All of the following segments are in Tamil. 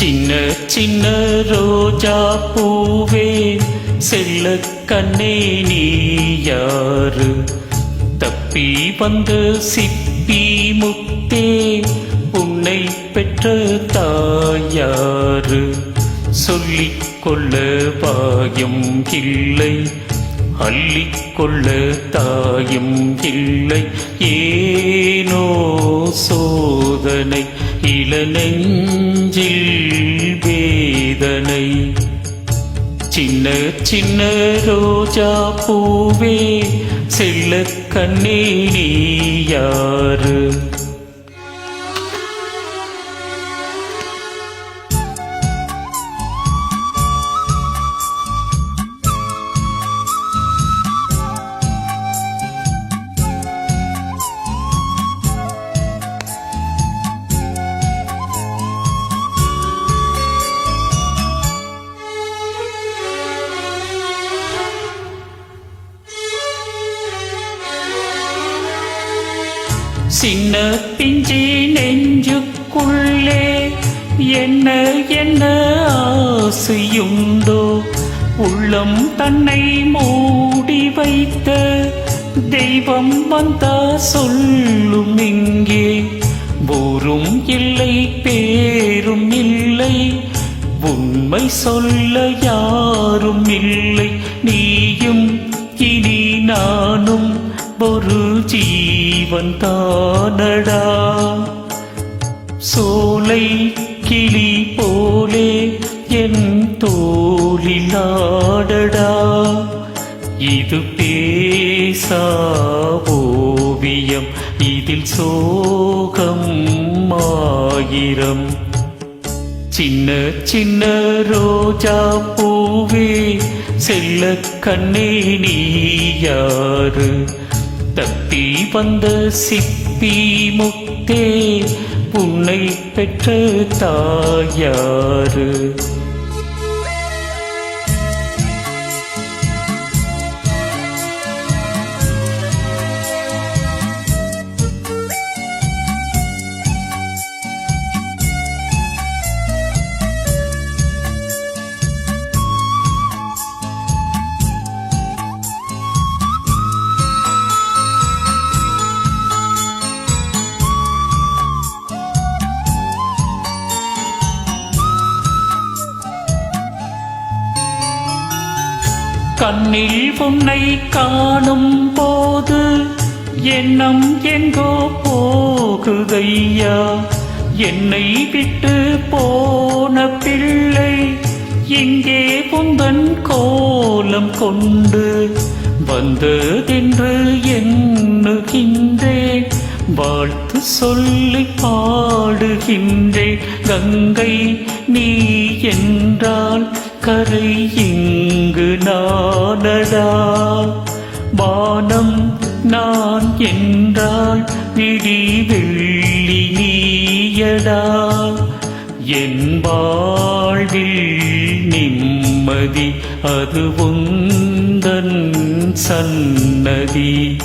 சின்ன சின்ன ரோஜா பூவே செல்ல கண்ணே நீ யாரு? தப்பி வந்த சிப்பி முத்தே உன்னை பெற்ற தாயாரு சொல்லிக் கொள்ள பாயம் இல்லை அள்ளிக்கொள்ள தாயும் இல்லை. ஏனோ சோதனை இளநெஞ்சில் வேதனை. சின்ன சின்ன ரோஜா பூவே செல்ல கண்ணே நீ யாரு? சின்ன பிஞ்சி நெஞ்சுக்குள்ளே என்ன என்ன ஆசையுண்டோ? உள்ளம் தன்னை மூடி வைத்த தெய்வம் வந்தா சொல்லும் இங்கே. ஊரும் இல்லை பேரும் இல்லை. உண்மை சொல்ல யாரும் இல்லை. நீயும் ஒரு ஜீவன் தானடா. சோலை கிளி போலே என் தோளில் இது பேசா ஓவியம் இதில் சோகம் ஆயிரம். சின்ன சின்ன ரோஜா பூவே செல்ல கண்ணே நீ யாரு? தப்பி வந்த சிப்பி முத்தே உன்னை பெற்ற தாயாறு கண்ணில் உன்னை காணும் போது எண்ணம் எங்கோ போகுதையா? என்னை விட்டு போன பிள்ளை இங்கே புந்தன் கோலம் கொண்டு வந்ததென்று எண்ணுகின்றேன். வாழ்த்து சொல்லி பாடுகின்றேன். கங்கை நீ என்றால் கரை இங்கு நானடா. வானம் நான் என்றால் விடி வெள்ளி நீயடா. என் வாழ்வில் நிம்மதி அது உந்தன் சன்னதி.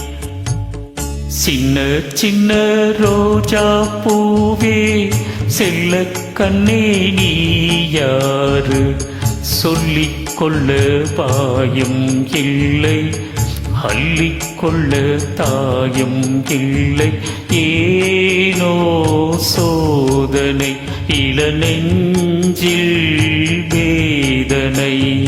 சின்ன சின்ன ரோஜா பூவே செல்ல கண்ணே நீ யாரு? சொல்லிக் கொள்ள பாயும் இல்லை. அள்ளிக்கொள்ள தாயும் இல்லை. ஏனோ சோதனை இளநெஞ்சில் வேதனை.